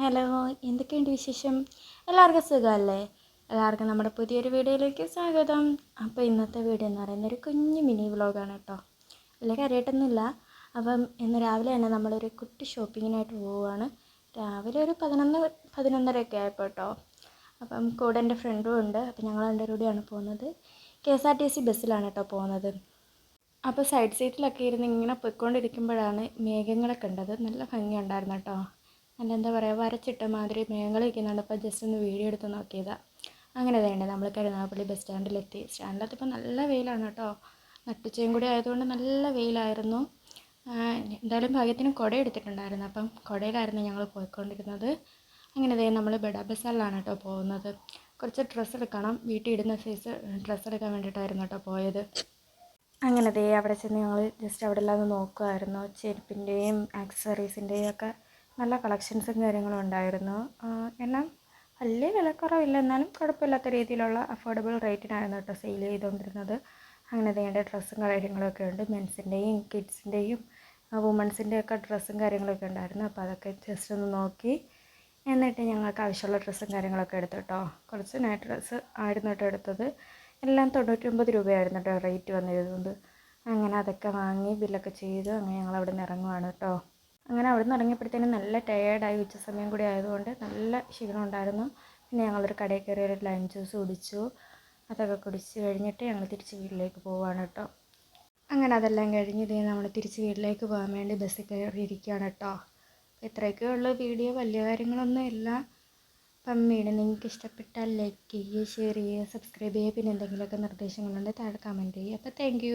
Hello എന്തൊക്കെയുണ്ട് വിശേഷം? എല്ലാവർക്കും സുഖമല്ലേ? എല്ലാവർക്കും നമ്മുടെ പുതിയൊരു വീഡിയോയിലേക്ക് സ്വാഗതം. അപ്പോൾ ഇന്നത്തെ വീഡിയോ എന്ന് പറയുന്നത് ഒരു കുഞ്ഞു മിനി വ്ളോഗാണ് കേട്ടോ. വലിയ കാര്യമായിട്ടൊന്നുമില്ല. അപ്പം ഇന്ന് രാവിലെ തന്നെ നമ്മളൊരു കുട്ടി ഷോപ്പിങ്ങിനായിട്ട് പോവുകയാണ്. രാവിലെ ഒരു പതിനൊന്ന് പതിനൊന്നരയൊക്കെ ആയപ്പോൾ കേട്ടോ. അപ്പം കൂടെ എന്റെ ഫ്രണ്ടും ഉണ്ട്. അപ്പം ഞങ്ങൾ രണ്ടുപേരും കൂടിയാണ് പോകുന്നത്. K S R T C ബസ്സിലാണ് കേട്ടോ പോകുന്നത്. അപ്പോൾ സൈഡ് സീറ്റിലൊക്കെ ഇരുന്ന് ഇങ്ങനെ പൊയ്ക്കൊണ്ടിരിക്കുമ്പോഴാണ് മേഘങ്ങളെ കണ്ടത്. നല്ല ഭംഗിയുണ്ടായിരുന്നു കേട്ടോ. നല്ല എന്താ പറയുക വരച്ചിട്ട മാതിരി മേഘങ്ങൾ വയ്ക്കുന്നുണ്ട് അപ്പോൾ ജസ്റ്റ് ഒന്ന് വീഡിയോ എടുത്ത് നോക്കിയതാണ് അങ്ങനെ വേണ്ടേ നമ്മൾ കരുനാഗപ്പള്ളി ബസ് സ്റ്റാൻഡിലെത്തി സ്റ്റാൻഡിലെത്തിയപ്പോൾ നല്ല വെയിലാണ് കേട്ടോ. നട്ടുച്ചയും കൂടി ആയതുകൊണ്ട് നല്ല വെയിലായിരുന്നു. എന്തായാലും ഭാഗ്യത്തിന് കുട എടുത്തിട്ടുണ്ടായിരുന്നു. അപ്പം കുടയിലായിരുന്നു ഞങ്ങൾ പോയിക്കൊണ്ടിരുന്നത്. അങ്ങനെ ദേ നമ്മൾ ബെഡ ബസാറിലാണ് കേട്ടോ പോകുന്നത്. കുറച്ച് ഡ്രസ്സ് എടുക്കണം. വീട്ടിൽ ഇടുന്ന സൈസ് ഡ്രസ്സ് എടുക്കാൻ വേണ്ടിയിട്ടായിരുന്നു കേട്ടോ പോയത്. അങ്ങനെ ദേ അവിടെ ചെന്ന് ഞങ്ങൾ ജസ്റ്റ് അവിടെ എല്ലാം നോക്കുമായിരുന്നു ചെരുപ്പിന്റെയും ആക്സസറീസിന്റെയും ഒക്കെ നല്ല കളക്ഷൻസും കാര്യങ്ങളും ഉണ്ടായിരുന്നു. എന്നാൽ വലിയ വിലക്കുറവില്ല എന്നാലും കുഴപ്പമില്ലാത്ത രീതിയിലുള്ള അഫോർഡബിൾ റേറ്റിനായിരുന്നു കേട്ടോ സെയിൽ ചെയ്തുകൊണ്ടിരുന്നത്. അങ്ങനെ അതിന്റെ ഡ്രസ്സും കാര്യങ്ങളൊക്കെ ഉണ്ട്. മെൻസിന്റെയും കിഡ്സിന്റെയും വുമൺസിന്റെയൊക്കെ ഡ്രസ്സും കാര്യങ്ങളൊക്കെ ഉണ്ടായിരുന്നു. അപ്പോൾ അതൊക്കെ ജസ്റ്റ് ഒന്ന് നോക്കി എന്നിട്ട് ഞങ്ങൾക്ക് ആവശ്യമുള്ള ഡ്രസ്സും കാര്യങ്ങളൊക്കെ എടുത്തു കേട്ടോ. കുറച്ച് നൈറ്റ് ഡ്രസ്സ് ആയിരുന്നു കേട്ടോ എടുത്തത്. എല്ലാം തൊണ്ണൂറ്റൊമ്പത് രൂപയായിരുന്നു കേട്ടോ റേറ്റ് വന്നിരുന്നത്. അങ്ങനെ അതൊക്കെ വാങ്ങി ബില്ലൊക്കെ ചെയ്തു. അങ്ങനെ ഞങ്ങൾ അവിടെ നിന്ന് ഇറങ്ങുവാണ് കേട്ടോ. അങ്ങനെ അവിടെ നിന്ന് ഇറങ്ങിയപ്പോഴത്തേനും നല്ല ടയേർഡായി ഉച്ച സമയം കൂടി ആയതുകൊണ്ട് നല്ല ക്ഷീണം ഉണ്ടായിരുന്നു. പിന്നെ ഞങ്ങളൊരു കടയിൽ കയറി ഒരു ലൈം ജ്യൂസ് കുടിച്ചു. അതൊക്കെ കുടിച്ച് കഴിഞ്ഞിട്ട് ഞങ്ങൾ തിരിച്ച് വീട്ടിലേക്ക് പോവുകയാണ് കേട്ടോ. അങ്ങനെ അതെല്ലാം കഴിഞ്ഞ് ഇതേ നമ്മൾ തിരിച്ച് വീട്ടിലേക്ക് പോകാൻ വേണ്ടി ബസ്സിൽ കയറിയിരിക്കുകയാണ് കേട്ടോ. ഇത്രയൊക്കെ ഉള്ള വീഡിയോ വലിയ കാര്യങ്ങളൊന്നും ഇല്ല. അപ്പം വീഡിയോ നിങ്ങൾക്ക് ഇഷ്ടപ്പെട്ടാൽ ലൈക്ക് ചെയ്യുക ഷെയർ ചെയ്യുക സബ്സ്ക്രൈബ് ചെയ്യുക. പിന്നെ എന്തെങ്കിലുമൊക്കെ നിർദ്ദേശങ്ങളുണ്ടെങ്കിൽ താഴെ കമന്റ് ചെയ്യുക. അപ്പോൾ താങ്ക്